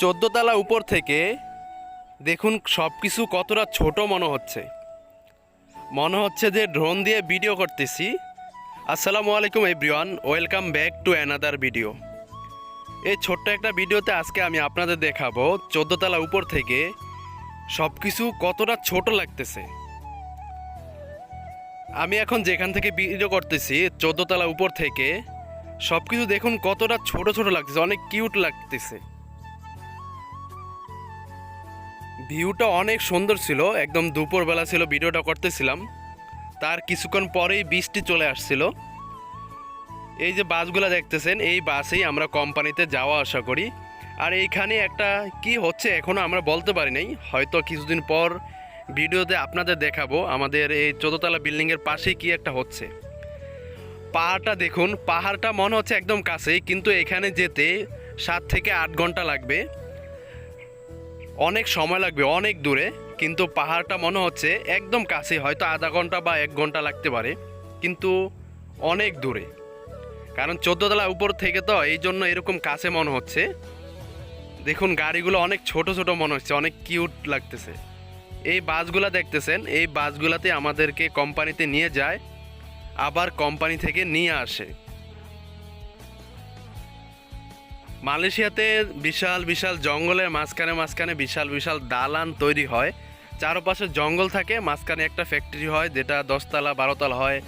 চোদ্দোতলা উপর থেকে দেখুন সব কিছু কতটা ছোট মনে হচ্ছে। মনে হচ্ছে যে ড্রোন দিয়ে ভিডিও করতেছি। আসসালামু আলাইকুম everyone welcome back to another video এই ছোট্ট একটা ভিডিওতে আজকে আমি আপনাদের দেখাবো চোদ্দোতলা উপর থেকে সব কিছু কতটা ছোট লাগতেছে। আমি এখন যেখান থেকে ভিডিও করতেছি, চোদ্দোতলা উপর থেকে সব কিছু দেখুন কতটা ছোট ছোট লাগতেছে, অনেক কিউট লাগতেছে। ভিউটা অনেক সুন্দর ছিল, একদম দুপুরবেলা ছিল, ভিডিওটা করতেছিলাম। তার কিছুক্ষণ পরেই বৃষ্টি চলে আসছিল। এই যে বাসগুলো দেখতেছেন, এই বাসেই আমরা কোম্পানিতে যাওয়া আসা করি। আর এইখানে একটা কি হচ্ছে এখনও আমরা বলতে পারি নাই, হয়তো কিছুদিন পর ভিডিওতে আপনাদের দেখাবো, আমাদের এই চোদ্দতলা বিল্ডিংয়ের পাশেই কি একটা হচ্ছে। পাহাড়টা দেখুন, পাহাড়টা মনে হচ্ছে একদম কাছেই, কিন্তু এখানে যেতে সাত থেকে আট ঘণ্টা লাগবে। অনেক সময় লাগবে, অনেক দূরে, কিন্তু পাহাড়টা মনে হচ্ছে একদম কাছে, হয়তো আধা ঘণ্টা বা এক ঘণ্টা লাগতে পারে, কিন্তু অনেক দূরে। কারণ চোদ্দতলা উপর থেকে তো এই জন্য এরকম কাছে মনে হচ্ছে। দেখুন, গাড়িগুলো অনেক ছোট ছোট মনে হচ্ছে, অনেক কিউট লাগতেছে। এই বাসগুলো দেখতেছেন, এই বাসগুলোতে আমাদেরকে কোম্পানিতে নিয়ে যায়, আবার কোম্পানি থেকে নিয়ে আসে। মালয়েশিয়াতে বিশাল বিশাল জঙ্গলের মাঝখানে মাঝখানে বিশাল বিশাল দালান তৈরি হয়। চারপাশে জঙ্গল থাকে, মাঝখানে একটা ফ্যাক্টরি হয়, যেটা দশতলা, বারোতলা হয়,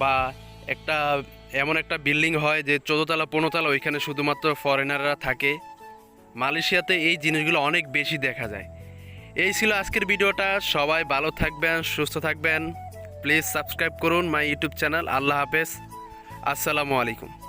বা একটা, এমন একটা বিল্ডিং হয় যে চোদ্দতলা, পনেরোতলা, ওইখানে শুধুমাত্র ফরেনাররা থাকে। মালয়েশিয়াতে এই জিনিসগুলো অনেক বেশি দেখা যায়। এই ছিল আজকের ভিডিওটা। সবাই ভালো থাকবেন, সুস্থ থাকবেন। প্লিজ সাবস্ক্রাইব করুন মাই ইউটিউব চ্যানেল আল্লাহ হাফেজ। আসসালামু আলাইকুম।